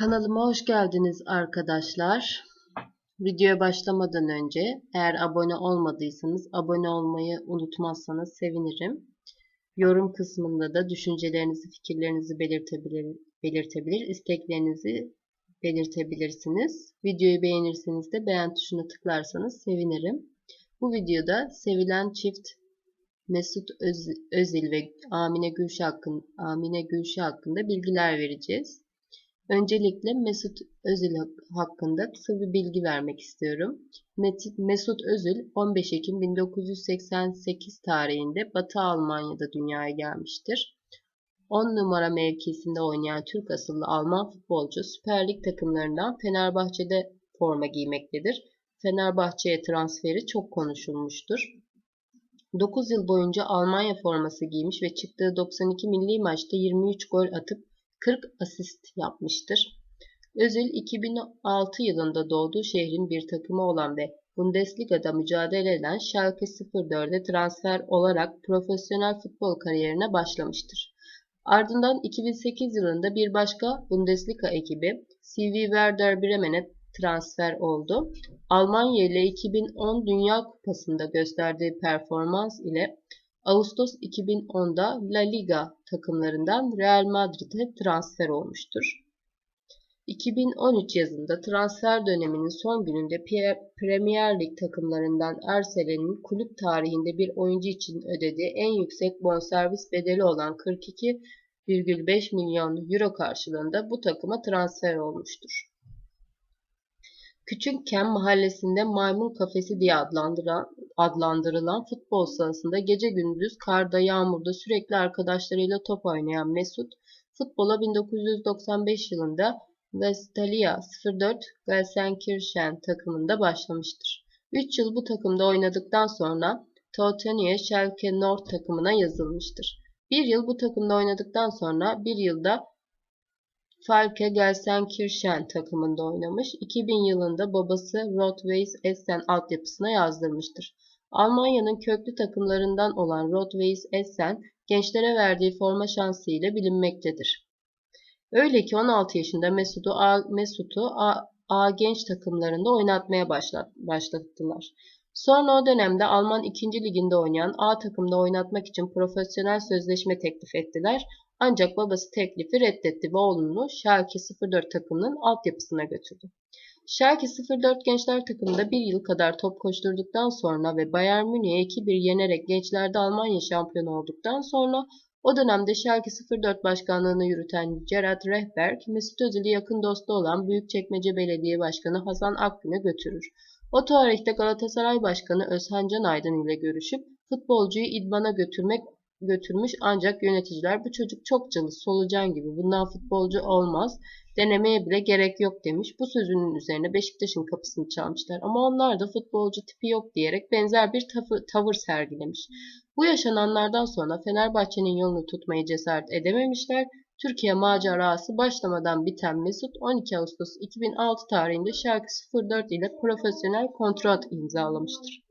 Kanalıma hoş geldiniz arkadaşlar. Videoya başlamadan önce eğer abone olmadıysanız abone olmayı unutmazsanız sevinirim. Yorum kısmında da düşüncelerinizi, fikirlerinizi belirtebilir, belirtebilir, isteklerinizi belirtebilirsiniz. Videoyu beğenirseniz de beğen tuşuna tıklarsanız sevinirim. Bu videoda sevilen çift Mesut Öz, Özil ve Amine Gülşah, hakkında, Amine Gülşah hakkında bilgiler vereceğiz. Öncelikle Mesut Özil hakkında kısa bir bilgi vermek istiyorum. Mesut Özil 15 Ekim 1988 tarihinde Batı Almanya'da dünyaya gelmiştir. 10 numara mevkisinde oynayan Türk asıllı Alman futbolcu Süper Lig takımlarından Fenerbahçe'de forma giymektedir. Fenerbahçe'ye transferi çok konuşulmuştur. 9 yıl boyunca Almanya forması giymiş ve çıktığı 92 milli maçta 23 gol atıp 40 asist yapmıştır. Özil 2006 yılında doğduğu şehrin bir takımı olan ve Bundesliga'da mücadele eden Schalke 04'e transfer olarak profesyonel futbol kariyerine başlamıştır. Ardından 2008 yılında bir başka Bundesliga ekibi CV Werder Bremen'e transfer oldu. Almanya ile 2010 Dünya Kupası'nda gösterdiği performans ile Ağustos 2010'da La Liga takımlarından Real Madrid'e transfer olmuştur. 2013 yazında transfer döneminin son gününde Premier Lig takımlarından Arsenal'in kulüp tarihinde bir oyuncu için ödediği en yüksek bonservis bedeli olan 42,5 milyon euro karşılığında bu takıma transfer olmuştur. Küçükken mahallesinde maymun kafesi diye adlandırılan, adlandırılan futbol sahasında gece gündüz karda yağmurda sürekli arkadaşlarıyla top oynayan Mesut, futbola 1995 yılında Vestalia 04 Gelsenkirchen takımında başlamıştır. 3 yıl bu takımda oynadıktan sonra Tottenham Schalke Nord takımına yazılmıştır. Bir yıl bu takımda oynadıktan sonra bir yılda Falke Gelsenkirchen takımında oynamış. 2000 yılında babası Rot-Weiss Essen altyapısına yazdırmıştır. Almanya'nın köklü takımlarından olan Rot-Weiss Essen gençlere verdiği forma şansı ile bilinmektedir. Öyle ki 16 yaşında Mesut'u A, Mesut'u A, A genç takımlarında oynatmaya başlattılar. Sonra o dönemde Alman 2. liginde oynayan A takımda oynatmak için profesyonel sözleşme teklif ettiler ancak babası teklifi reddetti ve oğlunu Schalke 04 takımının altyapısına götürdü. Schalke 04 gençler takımında bir yıl kadar top koşturduktan sonra ve Bayern Münih'e 2-1 yenerek gençlerde Almanya şampiyonu olduktan sonra o dönemde Schalke 04 başkanlığını yürüten Gerhard Rehberg, Mesut Özil'i yakın dostu olan Büyükçekmece Belediye Başkanı Hasan Akgün'e götürür. O tarihte Galatasaray Başkanı Özhan Can Aydın ile görüşüp futbolcuyu idmana götürmek götürmüş ancak yöneticiler bu çocuk çok cılız, solucan gibi bundan futbolcu olmaz, denemeye bile gerek yok demiş. Bu sözünün üzerine Beşiktaş'ın kapısını çalmışlar ama onlar da futbolcu tipi yok diyerek benzer bir tavır, tavır sergilemiş. Bu yaşananlardan sonra Fenerbahçe'nin yolunu tutmayı cesaret edememişler. Türkiye macerası başlamadan biten Mesut 12 Ağustos 2006 tarihinde Şarkı 04 ile profesyonel kontrat imzalamıştır.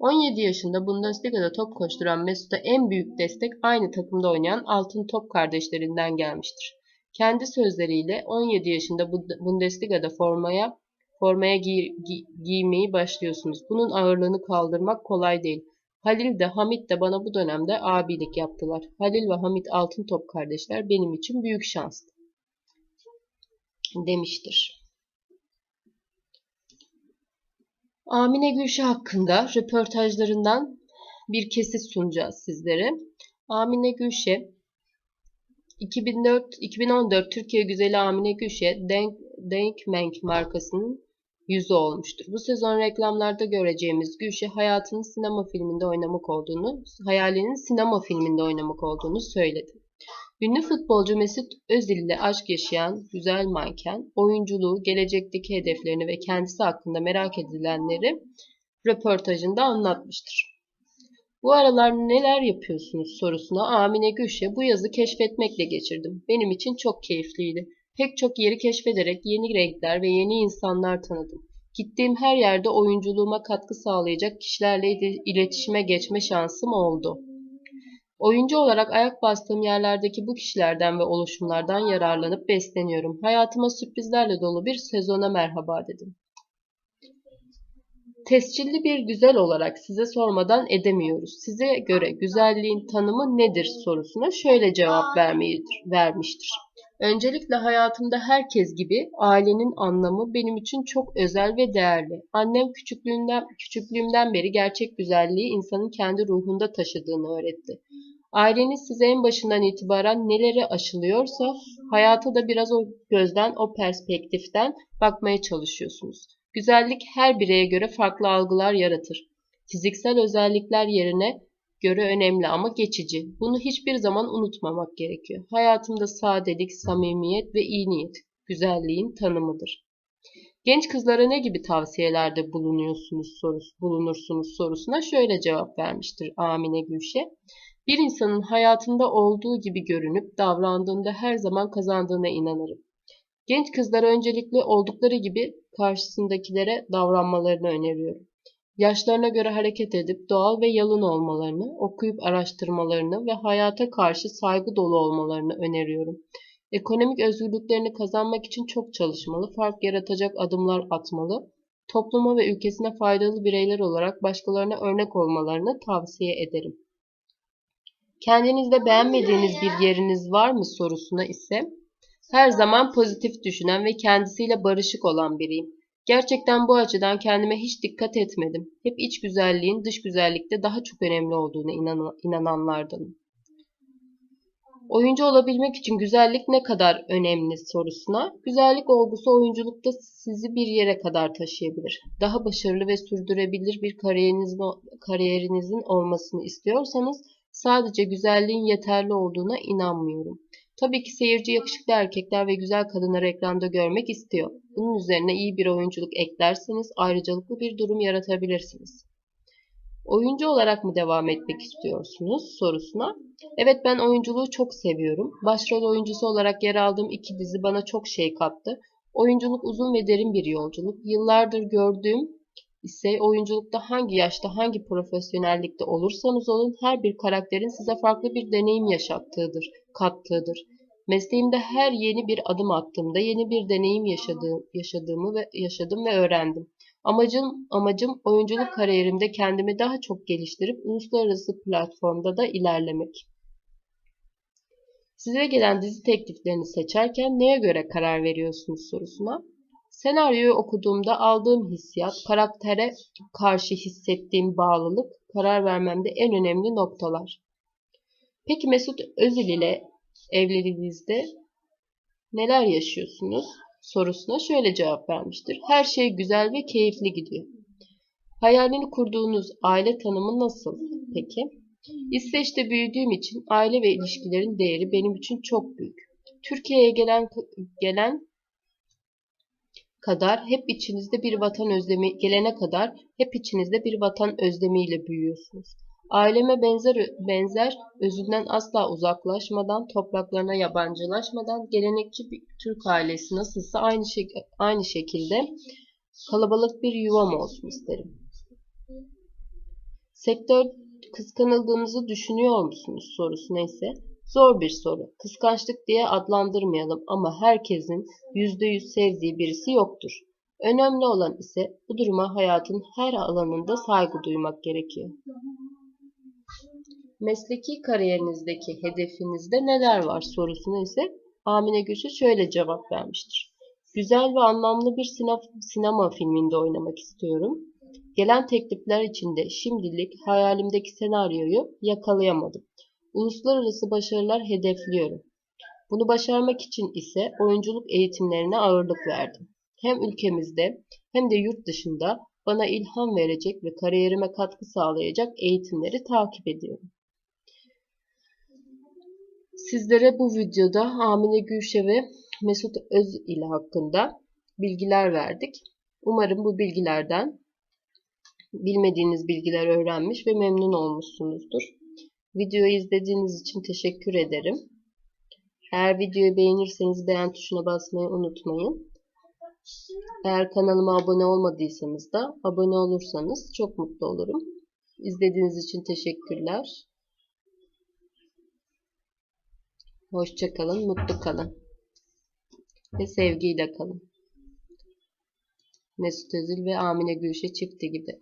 17 yaşında Bundesliga'da top koşturan Mesut'a en büyük destek aynı takımda oynayan Altın Top kardeşlerinden gelmiştir. Kendi sözleriyle 17 yaşında Bundesliga'da formaya formaya giy, giy, giymeyi başlıyorsunuz. Bunun ağırlığını kaldırmak kolay değil. Halil de Hamit de bana bu dönemde abilik yaptılar. Halil ve Hamit Altın Top kardeşler benim için büyük şanstı. Demiştir. Amine Gülşah hakkında röportajlarından bir kesit sunacağız sizlere. Amine Gülşah 2004 2014 Türkiye Güzeli Amine Gülşah Denk, Denkmenk markasının yüzü olmuştur. Bu sezon reklamlarda göreceğimiz Gülşah hayatının sinema filminde oynamak olduğunu, hayalinin sinema filminde oynamak olduğunu söyledi. Ünlü futbolcu Mesut Özil ile aşk yaşayan güzel manken, oyunculuğu, gelecekteki hedeflerini ve kendisi hakkında merak edilenleri röportajında anlatmıştır. Bu aralar neler yapıyorsunuz sorusuna Amine Gülşe bu yazı keşfetmekle geçirdim. Benim için çok keyifliydi. Pek çok yeri keşfederek yeni renkler ve yeni insanlar tanıdım. Gittiğim her yerde oyunculuğuma katkı sağlayacak kişilerle iletişime geçme şansım oldu. Oyuncu olarak ayak bastığım yerlerdeki bu kişilerden ve oluşumlardan yararlanıp besleniyorum. Hayatıma sürprizlerle dolu bir sezona merhaba dedim. Tescilli bir güzel olarak size sormadan edemiyoruz. Size göre güzelliğin tanımı nedir sorusuna şöyle cevap vermiştir. Öncelikle hayatımda herkes gibi ailenin anlamı benim için çok özel ve değerli. Annem küçüklüğünden, küçüklüğümden beri gerçek güzelliği insanın kendi ruhunda taşıdığını öğretti. Aileniz size en başından itibaren neleri aşılıyorsa hayata da biraz o gözden, o perspektiften bakmaya çalışıyorsunuz. Güzellik her bireye göre farklı algılar yaratır. Fiziksel özellikler yerine göre önemli ama geçici. Bunu hiçbir zaman unutmamak gerekiyor. Hayatımda sadelik, samimiyet ve iyi niyet güzelliğin tanımıdır. Genç kızlara ne gibi tavsiyelerde bulunuyorsunuz sorusu, bulunursunuz sorusuna şöyle cevap vermiştir Amine Gülşe. Bir insanın hayatında olduğu gibi görünüp davrandığında her zaman kazandığına inanırım. Genç kızlara öncelikle oldukları gibi karşısındakilere davranmalarını öneriyorum. Yaşlarına göre hareket edip doğal ve yalın olmalarını, okuyup araştırmalarını ve hayata karşı saygı dolu olmalarını öneriyorum. Ekonomik özgürlüklerini kazanmak için çok çalışmalı, fark yaratacak adımlar atmalı, topluma ve ülkesine faydalı bireyler olarak başkalarına örnek olmalarını tavsiye ederim. Kendinizde beğenmediğiniz bir yeriniz var mı sorusuna ise her zaman pozitif düşünen ve kendisiyle barışık olan biriyim. Gerçekten bu açıdan kendime hiç dikkat etmedim. Hep iç güzelliğin dış güzellikte daha çok önemli olduğuna inan inananlardanım. Oyuncu olabilmek için güzellik ne kadar önemli sorusuna, güzellik olgusu oyunculukta sizi bir yere kadar taşıyabilir. Daha başarılı ve sürdürebilir bir kariyerinizin, kariyerinizin olmasını istiyorsanız sadece güzelliğin yeterli olduğuna inanmıyorum. Tabii ki seyirci yakışıklı erkekler ve güzel kadınları ekranda görmek istiyor. Bunun üzerine iyi bir oyunculuk eklerseniz ayrıcalıklı bir durum yaratabilirsiniz. Oyuncu olarak mı devam etmek istiyorsunuz sorusuna? Evet ben oyunculuğu çok seviyorum. Başrol oyuncusu olarak yer aldığım iki dizi bana çok şey kattı. Oyunculuk uzun ve derin bir yolculuk. Yıllardır gördüğüm ise oyunculukta hangi yaşta hangi profesyonellikte olursanız olun her bir karakterin size farklı bir deneyim yaşattığıdır, kattığıdır. Mesleğimde her yeni bir adım attığımda yeni bir deneyim yaşadığım, yaşadığımı ve yaşadım ve öğrendim. Amacım amacım oyunculuk kariyerimde kendimi daha çok geliştirip uluslararası platformda da ilerlemek. Size gelen dizi tekliflerini seçerken neye göre karar veriyorsunuz sorusuna Senaryoyu okuduğumda aldığım hissiyat, karaktere karşı hissettiğim bağlılık, karar vermemde en önemli noktalar. Peki Mesut Özil ile evliliğinizde neler yaşıyorsunuz? sorusuna şöyle cevap vermiştir. Her şey güzel ve keyifli gidiyor. Hayalini kurduğunuz aile tanımı nasıl peki? İsveç'te büyüdüğüm için aile ve ilişkilerin değeri benim için çok büyük. Türkiye'ye gelen gelen kadar hep içinizde bir vatan özlemi gelene kadar hep içinizde bir vatan özlemiyle büyüyorsunuz. Aileme benzer benzer özünden asla uzaklaşmadan, topraklarına yabancılaşmadan gelenekçi bir Türk ailesi nasılsa aynı şek aynı şekilde kalabalık bir yuvam olsun isterim. Sektör kıskanıldığınızı düşünüyor musunuz sorusu neyse Zor bir soru. Kıskançlık diye adlandırmayalım ama herkesin yüzde yüz sevdiği birisi yoktur. Önemli olan ise bu duruma hayatın her alanında saygı duymak gerekiyor. Mesleki kariyerinizdeki hedefinizde neler var sorusuna ise Amine Gülşü şöyle cevap vermiştir. Güzel ve anlamlı bir sinema filminde oynamak istiyorum. Gelen teklifler içinde şimdilik hayalimdeki senaryoyu yakalayamadım. Uluslararası başarılar hedefliyorum. Bunu başarmak için ise oyunculuk eğitimlerine ağırlık verdim. Hem ülkemizde hem de yurt dışında bana ilham verecek ve kariyerime katkı sağlayacak eğitimleri takip ediyorum. Sizlere bu videoda Amine Gülşe ve Mesut Öz ile hakkında bilgiler verdik. Umarım bu bilgilerden bilmediğiniz bilgiler öğrenmiş ve memnun olmuşsunuzdur. Videoyu izlediğiniz için teşekkür ederim. Eğer videoyu beğenirseniz beğen tuşuna basmayı unutmayın. Eğer kanalıma abone olmadıysanız da abone olursanız çok mutlu olurum. İzlediğiniz için teşekkürler. Hoşça kalın, mutlu kalın. Ve sevgiyle kalın. Mesut Özil ve Amine Gülşe çifti gibi.